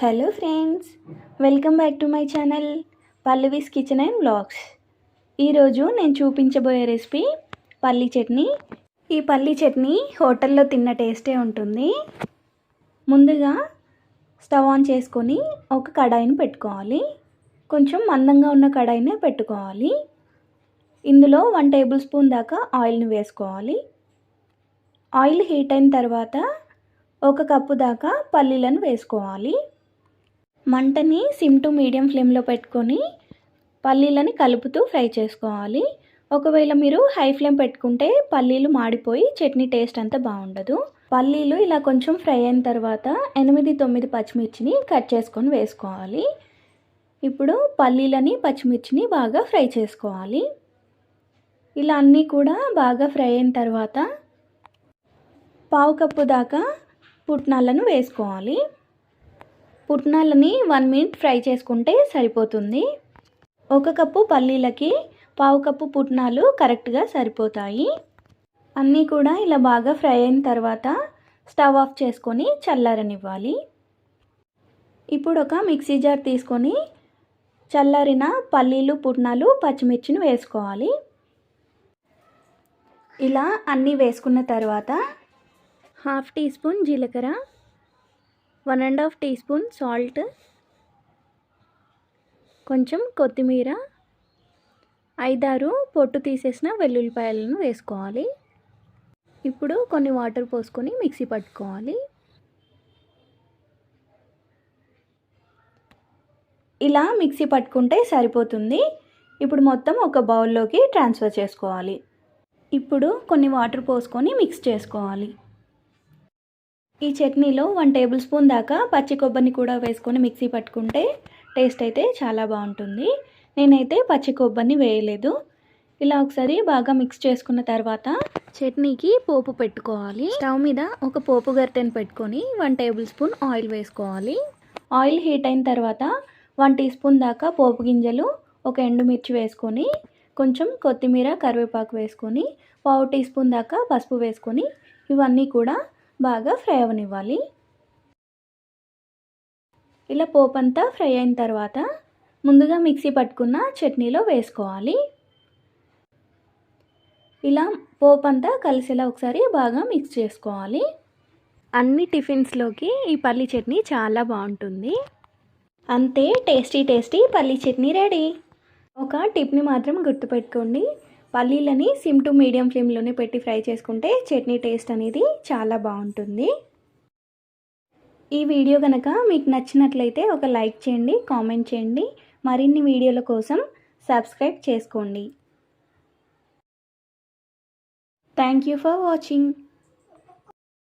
Hello friends welcome back to my channel Pallavi's kitchen and vlogs. ఈరోజు నేను చూపించబోయే recipe పల్లీ చట్నీ. ఈ పల్లీ చట్నీ హోటల్లో తిన్న టేస్టే ఉంటుంది. ముందుగా స్టవ్ ఆన్ చేసుకొని ఒక కడాయిని పెట్టుకోవాలి. కొంచెం మందంగా ఉన్న కడాయిని పెట్టుకోవాలి. ఇందులో వన్ టేబుల్ స్పూన్ దాకా ఆయిల్ని వేసుకోవాలి. ఆయిల్ హీట్ అయిన తర్వాత ఒక కప్పు దాకా పల్లీలను వేసుకోవాలి. మంటని సిమ్ టు మీడియం ఫ్లేమ్లో పెట్టుకొని పల్లీలని కలుపుతూ ఫ్రై చేసుకోవాలి. ఒకవేళ మీరు హై ఫ్లేమ్ పెట్టుకుంటే పల్లీలు మాడిపోయి చట్నీ టేస్ట్ అంతా బాగుండదు. పల్లీలు ఇలా కొంచెం ఫ్రై అయిన తర్వాత ఎనిమిది తొమ్మిది పచ్చిమిర్చిని కట్ చేసుకొని వేసుకోవాలి. ఇప్పుడు పల్లీలని పచ్చిమిర్చిని బాగా ఫ్రై చేసుకోవాలి. ఇలా అన్నీ కూడా బాగా ఫ్రై అయిన తర్వాత పావు కప్పు దాకా పుట్నాలను వేసుకోవాలి. పుట్నాలని వన్ మినిట్ ఫ్రై చేసుకుంటే సరిపోతుంది. ఒక కప్పు పల్లీలకి పావు కప్పు పుట్నాలు కరెక్ట్గా సరిపోతాయి. అన్నీ కూడా ఇలా బాగా ఫ్రై అయిన తర్వాత స్టవ్ ఆఫ్ చేసుకొని చల్లారనివ్వాలి. ఇప్పుడు ఒక మిక్సీ జార్ తీసుకొని చల్లారిన పల్లీలు పుట్నాలు పచ్చిమిర్చిని వేసుకోవాలి. ఇలా అన్నీ వేసుకున్న తర్వాత హాఫ్ టీ స్పూన్ జీలకర్ర one and half teaspoon salt కొంచెం కొత్తిమీర ఐదారు పొట్టు తీసేసిన వెల్లుల్లిపాయలను వేసుకోవాలి. ఇప్పుడు కొన్ని వాటర్ పోసుకొని మిక్సీ పట్టుకోవాలి. ఇలా మిక్సీ పట్టుకుంటే సరిపోతుంది. ఇప్పుడు మొత్తం ఒక బౌల్లోకి ట్రాన్స్ఫర్ చేసుకోవాలి. ఇప్పుడు కొన్ని వాటర్ పోసుకొని మిక్స్ చేసుకోవాలి. ఈ చట్నీలో వన్ టేబుల్ స్పూన్ దాకా పచ్చి కొబ్బరిని కూడా వేసుకొని మిక్సీ పట్టుకుంటే టేస్ట్ అయితే చాలా బాగుంటుంది. నేనైతే పచ్చి కొబ్బరిని వేయలేదు. ఇలా ఒకసారి బాగా మిక్స్ చేసుకున్న తర్వాత చట్నీకి పోపు పెట్టుకోవాలి. స్టవ్ మీద ఒక పోపు గరిటెను పెట్టుకొని వన్ టేబుల్ స్పూన్ ఆయిల్ వేసుకోవాలి. ఆయిల్ హీట్ అయిన తర్వాత వన్ టీ స్పూన్ దాకా పోపు గింజలు ఒక ఎండుమిర్చి వేసుకొని కొంచెం కొత్తిమీర కరివేపాకు వేసుకొని పావు టీ స్పూన్ దాకా పసుపు వేసుకొని ఇవన్నీ కూడా బాగా ఫ్రై అవనివ్వాలి. ఇలా పోపంతా అంతా ఫ్రై అయిన తర్వాత ముందుగా మిక్సీ పట్టుకున్న చట్నీలో వేసుకోవాలి. ఇలా పోపంతా అంతా కలిసేలా ఒకసారి బాగా మిక్స్ చేసుకోవాలి. అన్ని టిఫిన్స్లోకి ఈ పల్లి చట్నీ చాలా బాగుంటుంది. అంతే టేస్టీ టేస్టీ పల్లి చట్నీ రెడీ. ఒక టిప్ని మాత్రం గుర్తుపెట్టుకోండి. పల్లీలని సిమ్ టు మీడియం ఫ్లేమ్లోనే పెట్టి ఫ్రై చేసుకుంటే చట్నీ టేస్ట్ అనేది చాలా బాగుంటుంది. ఈ వీడియో కనుక మీకు నచ్చినట్లయితే ఒక లైక్ చేయండి కామెంట్ చేయండి. మరిన్ని వీడియోల కోసం సబ్స్క్రైబ్ చేసుకోండి. Thank you for watching.